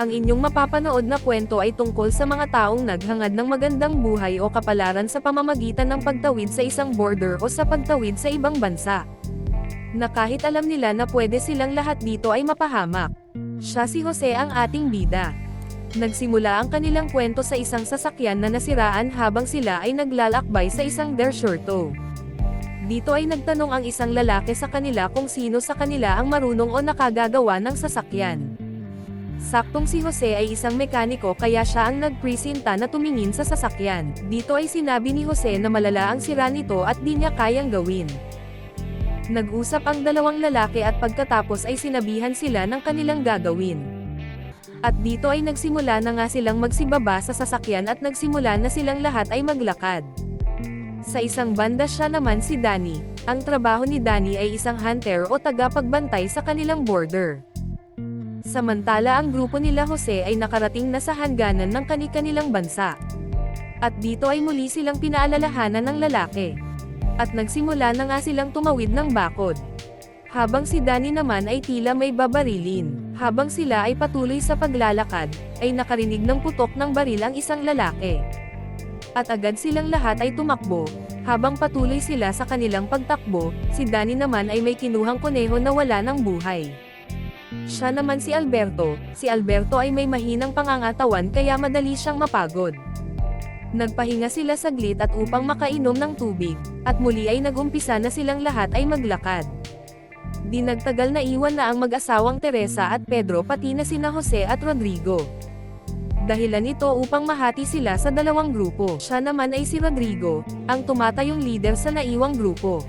Ang inyong mapapanood na kwento ay tungkol sa mga taong naghangad ng magandang buhay o kapalaran sa pamamagitan ng pagtawid sa isang border o sa pagtawid sa ibang bansa. Na kahit alam nila na pwede silang lahat dito ay mapahamak. Siya si Jose ang ating bida. Nagsimula ang kanilang kwento sa isang sasakyan na nasiraan habang sila ay naglalakbay sa isang desierto. Dito ay nagtanong ang isang lalaki sa kanila kung sino sa kanila ang marunong o nakagagawa ng sasakyan. Saktong si Jose ay isang mekaniko kaya siya ang nagpresinta na tumingin sa sasakyan. Dito ay sinabi ni Jose na malala ang sira nito at di niya kayang gawin. Nag-usap ang dalawang lalaki at pagkatapos ay sinabihan sila ng kanilang gagawin. At dito ay nagsimula na nga silang magsibaba sa sasakyan at nagsimula na silang lahat ay maglakad. Sa isang banda siya naman si Danny. Ang trabaho ni Danny ay isang hunter o tagapagbantay sa kanilang border. Samantala ang grupo nila Jose ay nakarating na sa hangganan ng kani-kanilang bansa. At dito ay muli silang pinaalalahanan ng lalaki. At nagsimula na nga silang tumawid ng bakod. Habang si Danny naman ay tila may babarilin. Habang sila ay patuloy sa paglalakad, ay nakarinig ng putok ng baril ang isang lalaki. At agad silang lahat ay tumakbo. Habang patuloy sila sa kanilang pagtakbo, si Danny naman ay may kinuhang kuneho na wala ng buhay. Siya naman si Alberto, si Alberto ay may mahinang pangangatawan kaya madali siyang mapagod. Nagpahinga sila saglit at upang makainom ng tubig, at muli ay nagumpisa na silang lahat ay maglakad. Di nagtagal na iwan na ang mag-asawang Teresa at Pedro pati na sina Jose at Rodrigo. Dahilan ito upang mahati sila sa dalawang grupo. Siya naman ay si Rodrigo, ang tumatayong leader sa naiwang grupo.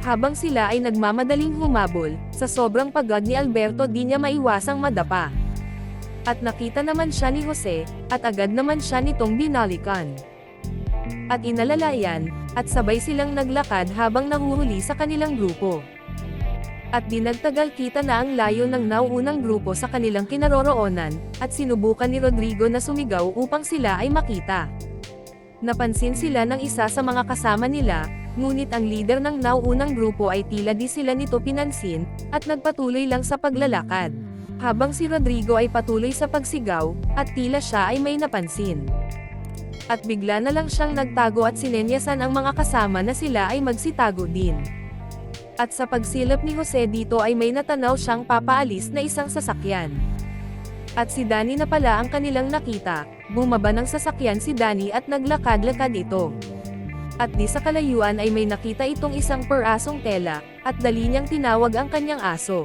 Habang sila ay nagmamadaling humabol, sa sobrang pagod ni Alberto di niya maiwasang madapa. At nakita naman siya ni Jose, at agad naman siya nitong binalikan. At inalalayan, at sabay silang naglakad habang nahuhuli sa kanilang grupo. At di nagtagal kita na ang layo ng nauunang grupo sa kanilang kinaroroonan, at sinubukan ni Rodrigo na sumigaw upang sila ay makita. Napansin sila ng isa sa mga kasama nila, ngunit ang leader ng nauunang grupo ay tila di sila nito pinansin, at nagpatuloy lang sa paglalakad. Habang si Rodrigo ay patuloy sa pagsigaw, at tila siya ay may napansin. At bigla na lang siyang nagtago at sinenyasan ang mga kasama na sila ay magsitago din. At sa pagsilap ni Jose dito ay may natanaw siyang papaalis na isang sasakyan. At si Danny na pala ang kanilang nakita, bumaba ng sasakyan si Danny at naglakad-lakad ito. At di sa kalayuan ay may nakita itong isang perasong tela, at dali niyang tinawag ang kanyang aso.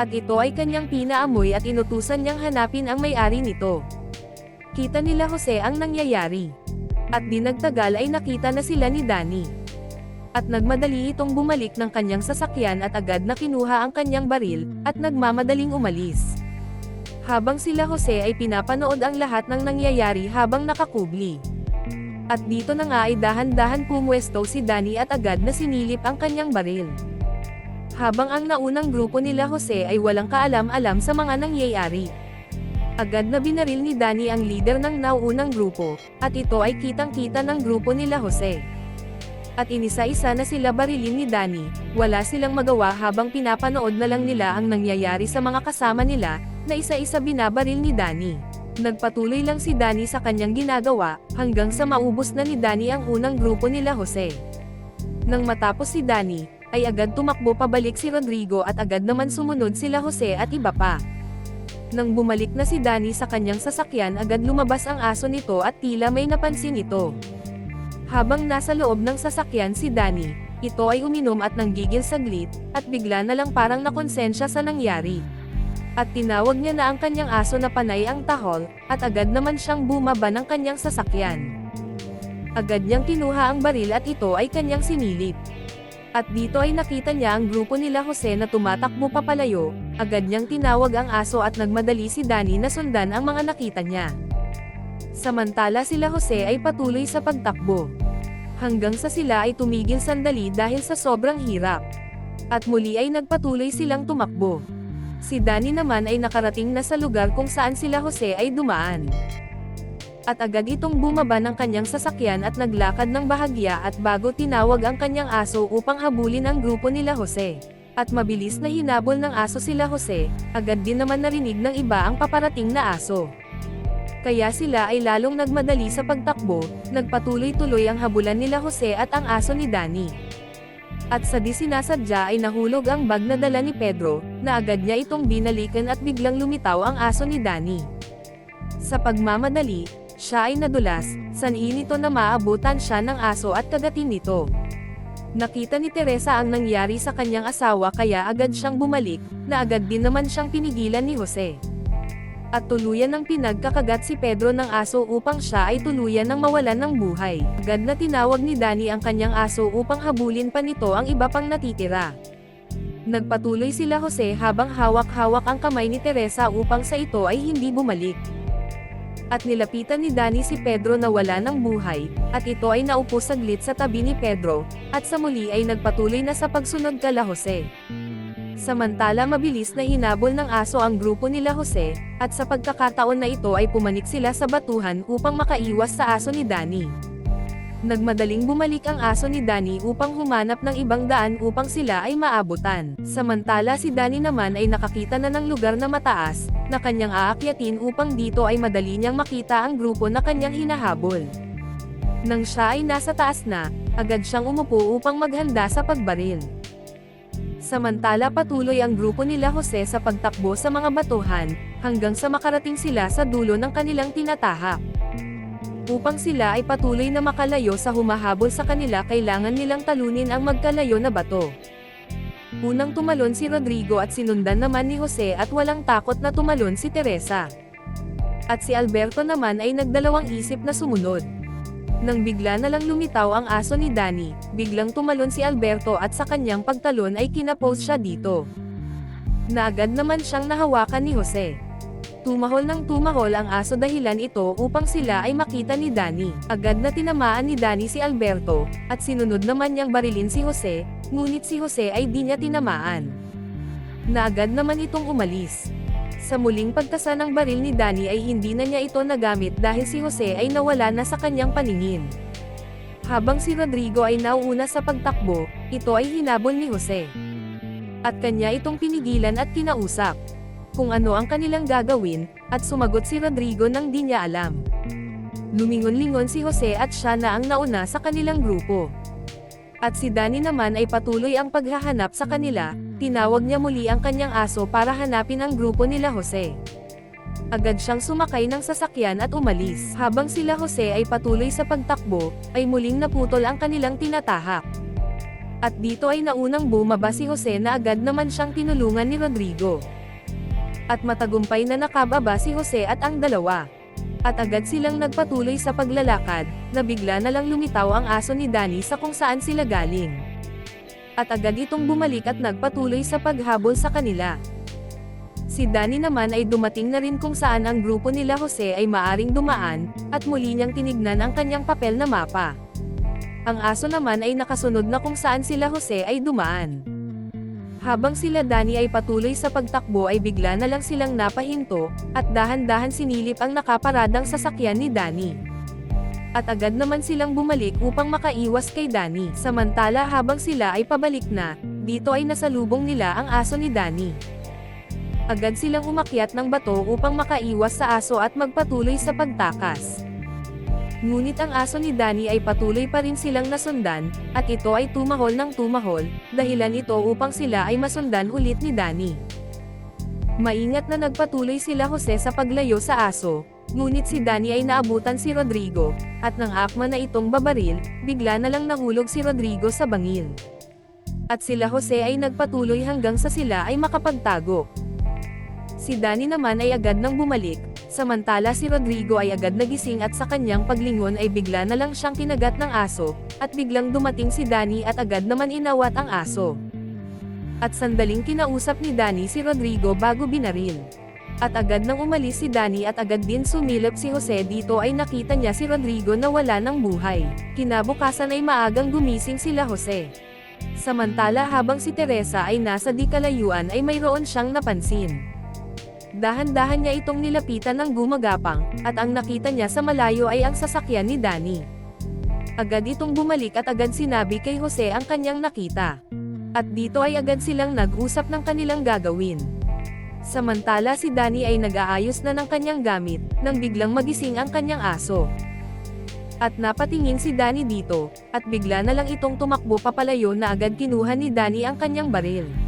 At ito ay kanyang pinaamoy at inutusan niyang hanapin ang may-ari nito. Kita nila Jose ang nangyayari. At di nagtagal ay nakita na sila ni Danny. At nagmadali itong bumalik ng kanyang sasakyan at agad na kinuha ang kanyang baril, at nagmamadaling umalis. Habang sila Jose ay pinapanood ang lahat ng nangyayari habang nakakubli. At dito na nga ay dahan-dahan pumwesto si Danny at agad na sinilip ang kanyang baril. Habang ang naunang grupo nila Jose ay walang kaalam-alam sa mga nangyayari. Agad na binaril ni Danny ang leader ng naunang grupo, at ito ay kitang-kita ng grupo nila Jose. At inisa-isa na sila barilin ni Danny, wala silang magawa habang pinapanood na lang nila ang nangyayari sa mga kasama nila, na isa-isa binabaril ni Danny. Nagpatuloy lang si Danny sa kanyang ginagawa, hanggang sa maubos na ni Danny ang unang grupo nila Jose. Nang matapos si Danny, ay agad tumakbo pabalik si Rodrigo at agad naman sumunod sila Jose at iba pa. Nang bumalik na si Danny sa kanyang sasakyan agad lumabas ang aso nito at tila may napansin ito. Habang nasa loob ng sasakyan si Danny, ito ay uminom at nanggigil saglit, at bigla na lang parang nakonsensya sa nangyari. At tinawag niya na ang kanyang aso na panay ang tahol, at agad naman siyang bumaba ng kanyang sasakyan. Agad niyang kinuha ang baril at ito ay kanyang sinilip. At dito ay nakita niya ang grupo nila Jose na tumatakbo papalayo, agad niyang tinawag ang aso at nagmadali si Danny na sundan ang mga nakita niya. Samantala sila Jose ay patuloy sa pagtakbo. Hanggang sa sila ay tumigil sandali dahil sa sobrang hirap. At muli ay nagpatuloy silang tumakbo. Si Danny naman ay nakarating na sa lugar kung saan sila Jose ay dumaan. At agad itong bumaba ng kanyang sasakyan at naglakad ng bahagya at bago tinawag ang kanyang aso upang habulin ang grupo nila Jose. At mabilis na hinabol ng aso sila Jose, agad din naman narinig ng iba ang paparating na aso. Kaya sila ay lalong nagmadali sa pagtakbo, nagpatuloy-tuloy ang habulan nila Jose at ang aso ni Danny. At sa di sinasadya ay nahulog ang bag na dala ni Pedro, na agad niya itong binalikan at biglang lumitaw ang aso ni Danny. Sa pagmamadali, siya ay nadulas, sanhi nito na maabutan siya ng aso at kagatin nito. Nakita ni Teresa ang nangyari sa kanyang asawa kaya agad siyang bumalik, na agad din naman siyang pinigilan ni Jose. At tuluyan ng pinagkakagat si Pedro ng aso upang siya ay tuluyan ng mawalan ng buhay. Agad na tinawag ni Danny ang kanyang aso upang habulin pa nito ang iba pang natitira. Nagpatuloy sila Jose habang hawak-hawak ang kamay ni Teresa upang sa ito ay hindi bumalik. At nilapitan ni Danny si Pedro na wala ng buhay, at ito ay naupo saglit sa tabi ni Pedro, at sa muli ay nagpatuloy na sa pagsunod kala Jose. Samantala mabilis na hinabol ng aso ang grupo nila Jose, at sa pagkakataon na ito ay pumanik sila sa batuhan upang makaiwas sa aso ni Danny. Nagmadaling bumalik ang aso ni Danny upang humanap ng ibang daan upang sila ay maabutan. Samantala si Danny naman ay nakakita na ng lugar na mataas, na kanyang aakyatin upang dito ay madali niyang makita ang grupo na kanyang hinahabol. Nang siya ay nasa taas na, agad siyang umupo upang maghanda sa pagbaril. Samantala patuloy ang grupo nila Jose sa pagtakbo sa mga batuhan, hanggang sa makarating sila sa dulo ng kanilang tinatahak. Upang sila ay patuloy na makalayo sa humahabol sa kanila kailangan nilang talunin ang magkalayo na bato. Unang tumalon si Rodrigo at sinundan naman ni Jose at walang takot na tumalon si Teresa. At si Alberto naman ay nagdalawang isip na sumunod. Nang bigla na lang lumitaw ang aso ni Danny, biglang tumalon si Alberto at sa kanyang pagtalon ay kinapose siya dito. Naagad naman siyang nahawakan ni Jose. Tumahol ng tumahol ang aso dahilan ito upang sila ay makita ni Danny. Agad na tinamaan ni Danny si Alberto, at sinunod naman niyang barilin si Jose, ngunit si Jose ay di niya tinamaan. Naagad naman itong umalis. Sa muling pagtasa ng baril ni Danny ay hindi na niya ito nagamit dahil si Jose ay nawala na sa kanyang paningin. Habang si Rodrigo ay nauuna sa pagtakbo, ito ay hinabol ni Jose. At kanya itong pinigilan at kinausap kung ano ang kanilang gagawin, at sumagot si Rodrigo nang di niya alam. Lumingon-lingon si Jose at siya na ang nauna sa kanilang grupo. At si Danny naman ay patuloy ang paghahanap sa kanila, tinawag niya muli ang kanyang aso para hanapin ang grupo nila Jose. Agad siyang sumakay ng sasakyan at umalis. Habang sila Jose ay patuloy sa pagtakbo, ay muling naputol ang kanilang tinatahak. At dito ay naunang bumaba si Jose na agad naman siyang tinulungan ni Rodrigo at matagumpay na nakababa si Jose at ang dalawa. At agad silang nagpatuloy sa paglalakad, na bigla na lang lumitaw ang aso ni Danny sa kung saan sila galing. At agad itong bumalik at nagpatuloy sa paghabol sa kanila. Si Danny naman ay dumating na rin kung saan ang grupo nila Jose ay maaring dumaan, at muli niyang tinignan ang kanyang papel na mapa. Ang aso naman ay nakasunod na kung saan sila Jose ay dumaan. Habang sila Danny ay patuloy sa pagtakbo ay bigla na lang silang napahinto, at dahan-dahan sinilip ang nakaparadang sasakyan ni Danny. At agad naman silang bumalik upang makaiwas kay Danny. Samantala habang sila ay pabalik na, dito ay nasalubong nila ang aso ni Danny. Agad silang umakyat ng bato upang makaiwas sa aso at magpatuloy sa pagtakas. Ngunit ang aso ni Danny ay patuloy pa rin silang nasundan, at ito ay tumahol ng tumahol, dahilan ito upang sila ay masundan ulit ni Danny. Maingat na nagpatuloy sila Jose sa paglayo sa aso, ngunit si Danny ay naabutan si Rodrigo, at nang akma na itong babaril, bigla na lang nahulog si Rodrigo sa bangil. At sila Jose ay nagpatuloy hanggang sa sila ay makapagtago. Si Danny naman ay agad nang bumalik, Samantala si Rodrigo ay agad nagising at sa kanyang paglingon ay bigla na lang siyang kinagat ng aso, at biglang dumating si Danny at agad naman inawat ang aso. At sandaling kinausap ni Danny si Rodrigo bago binaril. At agad nang umalis si Danny at agad din sumilip si Jose dito ay nakita niya si Rodrigo na wala ng buhay. Kinabukasan ay maagang gumising sila Jose. Samantala habang si Teresa ay nasa di kalayuan ay mayroon siyang napansin. Dahan-dahan niya itong nilapitan ng gumagapang, at ang nakita niya sa malayo ay ang sasakyan ni Danny. Agad itong bumalik at agad sinabi kay Jose ang kanyang nakita. At dito ay agad silang nag-usap ng kanilang gagawin. Samantala si Danny ay nag-aayos na ng kanyang gamit, nang biglang magising ang kanyang aso. At napatingin si Danny dito, at bigla na lang itong tumakbo papalayo na agad kinuha ni Danny ang kanyang baril.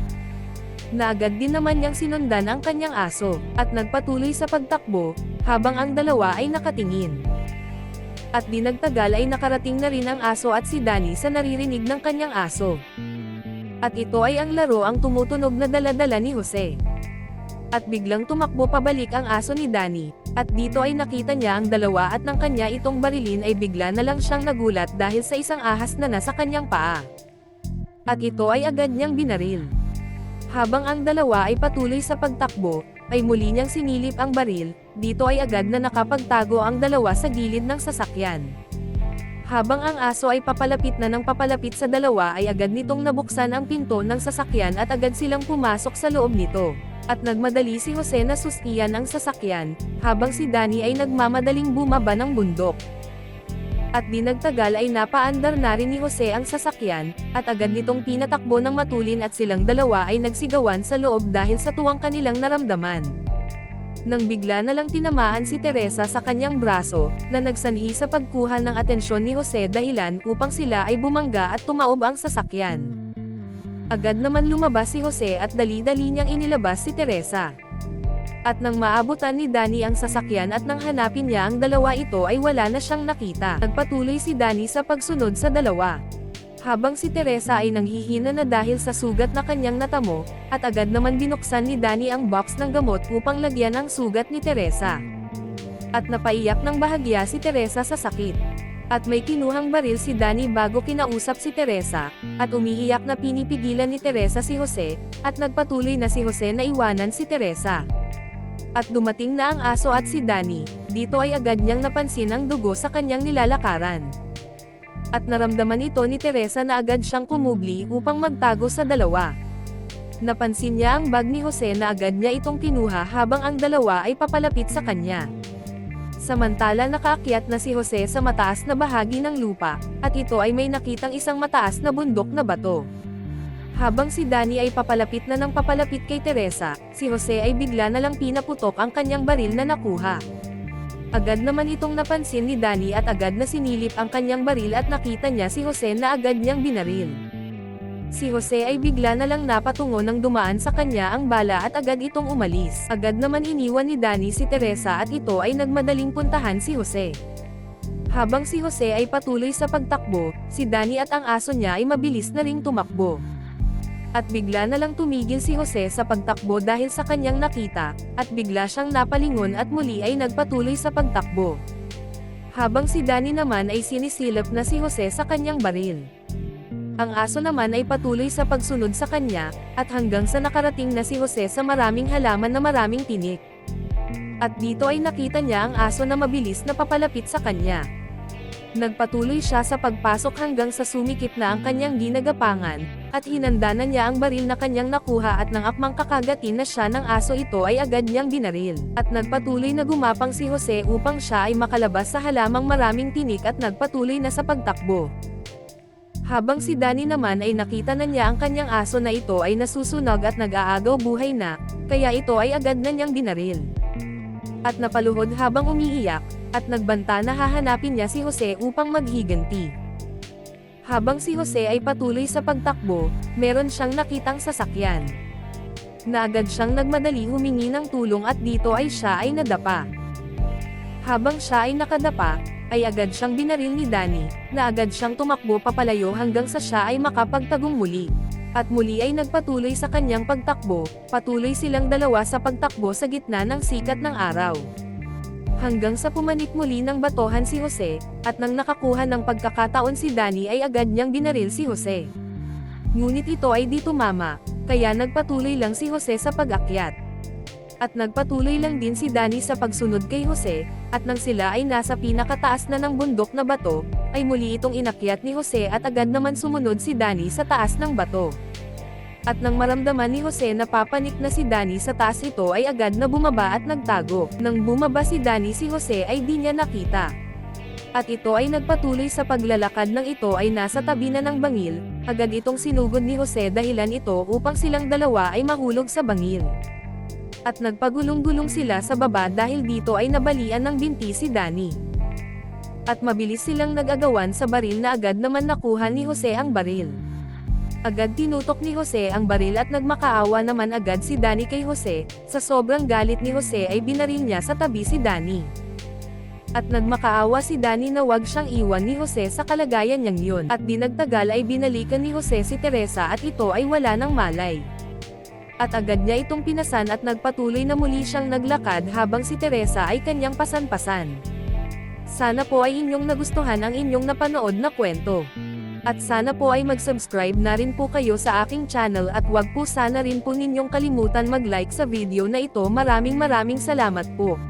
Na agad din naman niyang sinundan ang kanyang aso, at nagpatuloy sa pagtakbo, habang ang dalawa ay nakatingin. At di nagtagal ay nakarating na rin ang aso at si Danny sa naririnig ng kanyang aso. At ito ay ang laro ang tumutunog na daladala ni Jose. At biglang tumakbo pabalik ang aso ni Danny, at dito ay nakita niya ang dalawa at ng kanya itong barilin ay bigla na lang siyang nagulat dahil sa isang ahas na nasa kanyang paa. At ito ay agad niyang binaril. Habang ang dalawa ay patuloy sa pagtakbo, ay muli niyang sinilip ang baril, dito ay agad na nakapagtago ang dalawa sa gilid ng sasakyan. Habang ang aso ay papalapit na ng papalapit sa dalawa ay agad nitong nabuksan ang pinto ng sasakyan at agad silang pumasok sa loob nito. At nagmadali si Jose na sustiyan ang sasakyan, habang si Danny ay nagmamadaling bumaba ng bundok. At di nagtagal ay napaandar na rin ni Jose ang sasakyan, at agad nitong pinatakbo ng matulin at silang dalawa ay nagsigawan sa loob dahil sa tuwang kanilang naramdaman. Nang bigla na lang tinamaan si Teresa sa kanyang braso, na nagsanhi sa pagkuha ng atensyon ni Jose dahilan upang sila ay bumangga at tumaob ang sasakyan. Agad naman lumabas si Jose at dali-dali niyang inilabas si Teresa. At nang maabutan ni Danny ang sasakyan at nang hanapin niya ang dalawa ito ay wala na siyang nakita. Nagpatuloy si Danny sa pagsunod sa dalawa. Habang si Teresa ay nanghihina na dahil sa sugat na kanyang natamo, at agad naman binuksan ni Danny ang box ng gamot upang lagyan ang sugat ni Teresa. At napaiyak ng bahagya si Teresa sa sakit. At may kinuhang baril si Danny bago kinausap si Teresa, at umiiyak na pinipigilan ni Teresa si Jose, at nagpatuloy na si Jose na iwanan si Teresa. At dumating na ang aso at si Danny, dito ay agad niyang napansin ang dugo sa kanyang nilalakaran. At naramdaman ito ni Teresa na agad siyang kumubli upang magtago sa dalawa. Napansin niya ang bag ni Jose na agad niya itong kinuha habang ang dalawa ay papalapit sa kanya. Samantala nakaakyat na si Jose sa mataas na bahagi ng lupa, at ito ay may nakitang isang mataas na bundok na bato. Habang si Danny ay papalapit na ng papalapit kay Teresa, si Jose ay bigla na lang pinaputok ang kanyang baril na nakuha. Agad naman itong napansin ni Danny at agad na sinilip ang kanyang baril at nakita niya si Jose na agad niyang binaril. Si Jose ay bigla na lang napatungo nang dumaan sa kanya ang bala at agad itong umalis. Agad naman iniwan ni Danny si Teresa at ito ay nagmadaling puntahan si Jose. Habang si Jose ay patuloy sa pagtakbo, si Danny at ang aso niya ay mabilis na ring tumakbo. At bigla na lang tumigil si Jose sa pagtakbo dahil sa kanyang nakita, at bigla siyang napalingon at muli ay nagpatuloy sa pagtakbo. Habang si Danny naman ay sinisilip na si Jose sa kanyang baril. Ang aso naman ay patuloy sa pagsunod sa kanya, at hanggang sa nakarating na si Jose sa maraming halaman na maraming tinik. At dito ay nakita niya ang aso na mabilis na papalapit sa kanya. Nagpatuloy siya sa pagpasok hanggang sa sumikip na ang kanyang ginagapangan, at hinanda na niya ang baril na kanyang nakuha at nang akmang kakagatin na siya ng aso ito ay agad niyang binaril. At nagpatuloy na gumapang si Jose upang siya ay makalabas sa halamang maraming tinik at nagpatuloy na sa pagtakbo. Habang si Danny naman ay nakita na niya ang kanyang aso na ito ay nasusunog at nag-aagaw buhay na, kaya ito ay agad na niyang binaril. At napaluhod habang umiiyak, at nagbanta na hahanapin niya si Jose upang maghiganti. Habang si Jose ay patuloy sa pagtakbo, meron siyang nakitang sasakyan. Na agad siyang nagmadali humingi ng tulong at dito ay siya ay nadapa. Habang siya ay nakadapa, ay agad siyang binaril ni Danny, na agad siyang tumakbo papalayo hanggang sa siya ay makapagtagong muli. At muli ay nagpatuloy sa kanyang pagtakbo, patuloy silang dalawa sa pagtakbo sa gitna ng sikat ng araw. Hanggang sa pumanik muli ng batohan si Jose, at nang nakakuha ng pagkakataon si Danny ay agad niyang binaril si Jose. Ngunit ito ay di tumama, kaya nagpatuloy lang si Jose sa pag-akyat. At nagpatuloy lang din si Danny sa pagsunod kay Jose, at nang sila ay nasa pinakataas na ng bundok na bato, ay muli itong inakyat ni Jose at agad naman sumunod si Danny sa taas ng bato. At nang maramdaman ni Jose na papanik na si Danny sa taas ito ay agad na bumaba at nagtago. Nang bumaba si Danny si Jose ay di niya nakita. At ito ay nagpatuloy sa paglalakad ng ito ay nasa tabi na ng bangil, agad itong sinugod ni Jose dahilan ito upang silang dalawa ay mahulog sa bangil. At nagpagulong-gulong sila sa baba dahil dito ay nabalian ng binti si Danny. At mabilis silang nagagawan sa baril na agad naman nakuha ni Jose ang baril. Agad tinutok ni Jose ang baril at nagmakaawa naman agad si Danny kay Jose, sa sobrang galit ni Jose ay binaril niya sa tabi si Danny. At nagmakaawa si Danny na wag siyang iwan ni Jose sa kalagayan niyang yun. At di nagtagal ay binalikan ni Jose si Teresa at ito ay wala ng malay. At agad niya itong pinasan at nagpatuloy na muli siyang naglakad habang si Teresa ay kanyang pasan-pasan. Sana po ay inyong nagustuhan ang inyong napanood na kwento. At sana po ay mag-subscribe na rin po kayo sa aking channel at wag po sana rin po ninyong kalimutan mag-like sa video na ito maraming maraming salamat po.